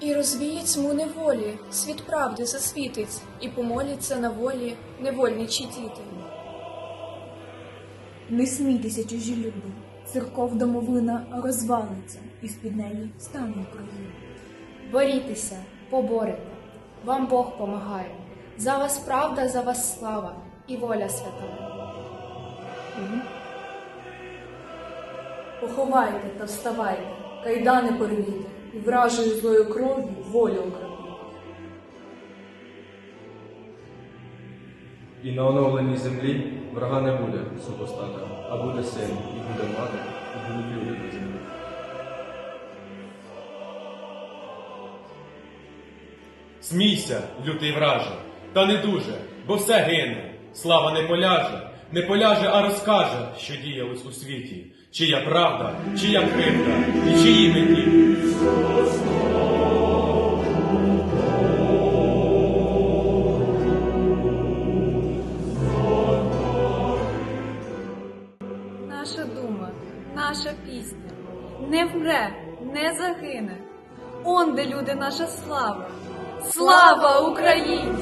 розвіє тьму неволі, світ правди засвітить, і помоляться на волі невольничі діти. Не смійтеся, чужі люди, церков домовина розвалиться, і з-під неї стане Україна. Борітеся, поборете, вам Бог помагає. За вас правда, за вас слава і воля свята. Поховайте та вставайте, кайдани порвіте, і вражою злою кров'ю волю окропіть. І на оновленій землі врага не буде супостата, а буде син, і буде мати, і будуть люди землі. Смійся, лютий враже, та не дуже, бо все гине. Слава не поляже, не поляже, а розкаже, що діялось у світі, чия правда, чия кривда і чиї меті. Наша дума, наша пісня не вмре, не загине. Он де люди, наша слава. Слава Україні!